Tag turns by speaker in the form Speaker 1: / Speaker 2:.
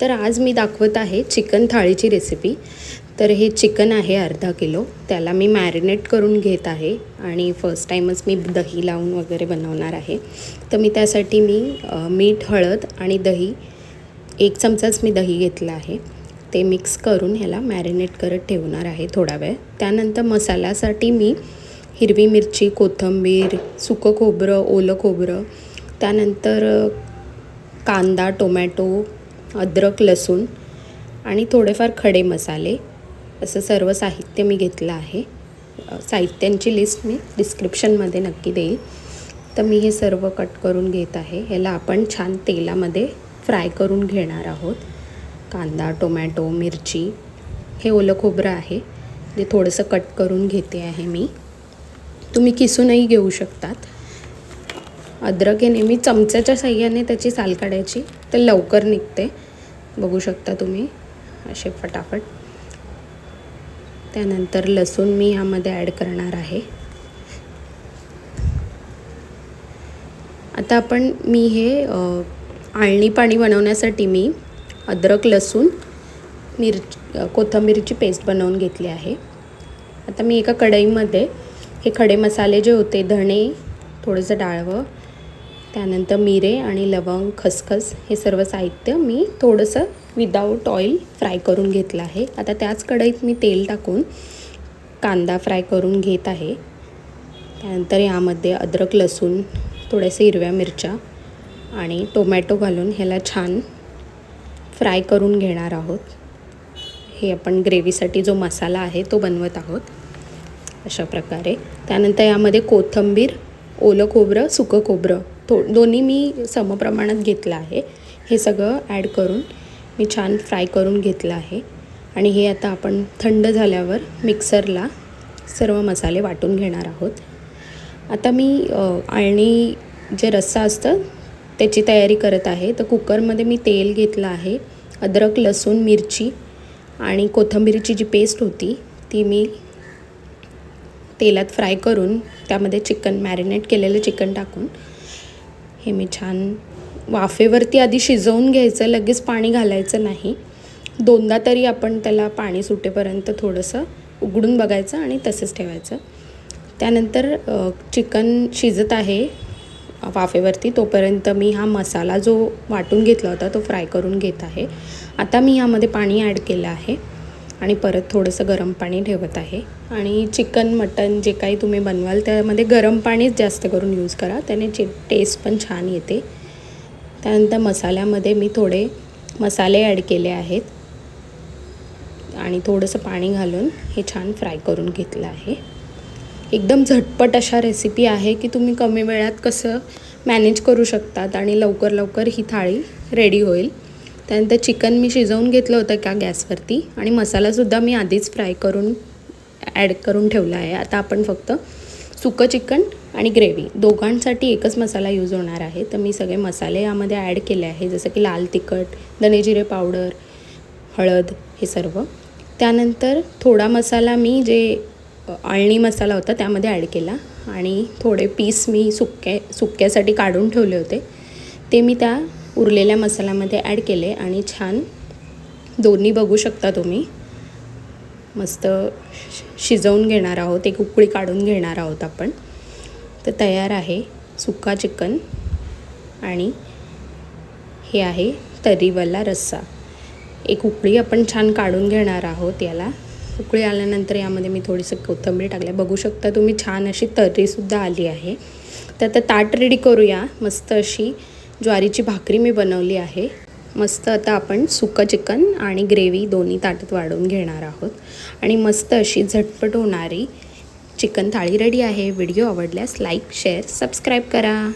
Speaker 1: तर आज मी दाखवत आहे चिकन थाळीची रेसिपी तर हे चिकन आहे अर्धा किलो. त्याला मी मॅरिनेट करून घेत आहे आणि फर्स्ट टाईमच मी दही लावून वगैरे बनवणार आहे. तर मी त्यासाठी मी मीठ हळद आणि दही एक चमचाच मी दही घेतलं आहे. ते मिक्स करून ह्याला मॅरिनेट करत ठेवणार आहे थोडा वेळ. त्यानंतर मसाल्यासाठी मी हिरवी मिरची कोथिंबीर सुकं खोबरं ओलं खोबरं त्यानंतर कांदा टोमॅटो अद्रक लसूण आणि थोडेफार खडे मसाले असं सर्व साहित्य मी घेतलं आहे. साहित्यांची लिस्ट मी डिस्क्रिप्शनमध्ये नक्की देईल. तर मी हे सर्व कट करून घेत आहे. ह्याला आपण छान तेलामध्ये फ्राय करून घेणार आहोत. कांदा टोमॅटो मिरची हे ओलं खोबरं आहे. जे थोडंसं कट करून घेते आहे मी. तुम्ही किसूनही घेऊ शकतात. अद्रक हे नेहमी चमच्याच्या साह्याने त्याची साल काढायची. तर लवकर निघते. बघू शकता तुम्ही. असे फटाफट. त्यानंतर लसूण मी यामध्ये ॲड करणार आहे. आता आपण मी हे आळणी पाणी बनवण्यासाठी मी अद्रक लसूण मिरच कोथिंबीरची पेस्ट बनवून घेतली आहे. आता मी एका कढईमध्ये हे खडे मसाले जे होते धणे थोडंसं डाळवं त्यानंतर मिरे आणि लवंग खसखस हे सर्व साहित्य मी थोडंसं विदाऊट ऑइल फ्राय करून घेतलं आहे. आता त्याच कढईत मी तेल टाकून कांदा फ्राय करून घेत आहे. त्यानंतर यामध्ये अद्रक लसूण थोड्याशा हिरव्या मिरच्या आणि टोमॅटो घालून ह्याला छान फ्राय करून घेणार आहोत. हे आपण ग्रेव्हीसाठी जो मसाला आहे तो बनवत आहोत अशा प्रकारे. त्यानंतर यामध्ये कोथिंबीर ओलं खोबरं सुकं खोबरं थो दोन्ही मी समप्रमाणात घेतलं आहे. हे सगळं ॲड करून मी छान फ्राय करून घेतलं आहे. आणि हे आता आपण थंड झाल्यावर मिक्सरला सर्व मसाले वाटून घेणार आहोत. आता मी आणि जे रस्सा असतं त्याची तयारी करत आहे. तर कुकरमध्ये मी तेल घेतलं आहे अद्रक लसूण मिरची आणि कोथंबिरीची जी पेस्ट होती ती मी तेलात फ्राय करून त्यामध्ये चिकन मॅरिनेट केलेलं चिकन टाकून हे मी छान वाफेवरती आधी शिजवून घ्यायचं लगेच पाणी घालायचं नाही. दोनदा तरी आपण त्याला पाणी सुटेपर्यंत थोडंसं उघडून बघायचं आणि तसंच ठेवायचं. त्यानंतर चिकन शिजत आहे वाफेवरती तोपर्यंत मी हा मसाला जो वाटून घेतला होता तो फ्राय करून घेत आहे. आता मी यामध्ये पाणी ॲड केलं आहे. आणि परत थोडंसं गरम पाणी ठेवत आहे. आणि चिकन मटन जे काही तुम्ही बनवाल त्यामध्ये गरम पाणीच जास्त करून यूज करा. त्याने चे टेस्ट पण छान येते. त्यानंतर मसाल्यामध्ये मी थोडे मसाले ॲड केले आहेत. आणि थोडंसं पाणी घालून हे छान फ्राय करून घेतलं आहे. एकदम झटपट अशा रेसिपी आहे की तुम्ही कमी वेळात कसं मॅनेज करू शकतात आणि लवकर लवकर ही थाळी रेडी होईल. त्यानंतर चिकन मी शिजवून घेतलं होतं का गॅसवरती आणि मसालासुद्धा मी आधीच फ्राय करून ॲड करून ठेवला आहे. आता आपण फक्त सुकं चिकन आणि ग्रेव्ही दोघांसाठी एकच मसाला यूज होणार आहे. तर मी सगळे मसाले यामध्ये ॲड केले आहे जसं की लाल तिखट धनेजिरे पावडर हळद हे सर्व. त्यानंतर थोडा मसाला मी जे आळणी मसाला होता त्यामध्ये ॲड केला आणि थोडे पीस मी सुक्या सुक्यासाठी काढून ठेवले होते. ते मी त्या उरलेल्या मसाल्यामध्ये ॲड केले आणि छान दोन्ही बघू शकता तुम्ही. मस्त शि- शिजवून घेणार आहोत एक उकळी काढून घेणार आहोत आपण. तर तयार आहे सुका चिकन आणि हे आहे तर्रीवाला रस्सा. एक उकळी आपण छान काढून घेणार आहोत याला. उकळी आल्यानंतर यामध्ये मी थोडीसं कोथिंबीर टाकले बघू शकता तुम्ही छान अशी तर्रीसुद्धा आली आहे. तर आता ताट रेडी करूया. मस्त अशी ज्वारीची भाकरी मी बनवली आहे. मस्त आता आपण सुकं चिकन आणि ग्रेव्ही दोन्ही ताटात वाढवून घेणार आहोत. आणि मस्त अशी झटपट होणारी चिकन थाळी रेडी आहे. व्हिडिओ आवडल्यास लाईक शेअर सबस्क्राईब करा.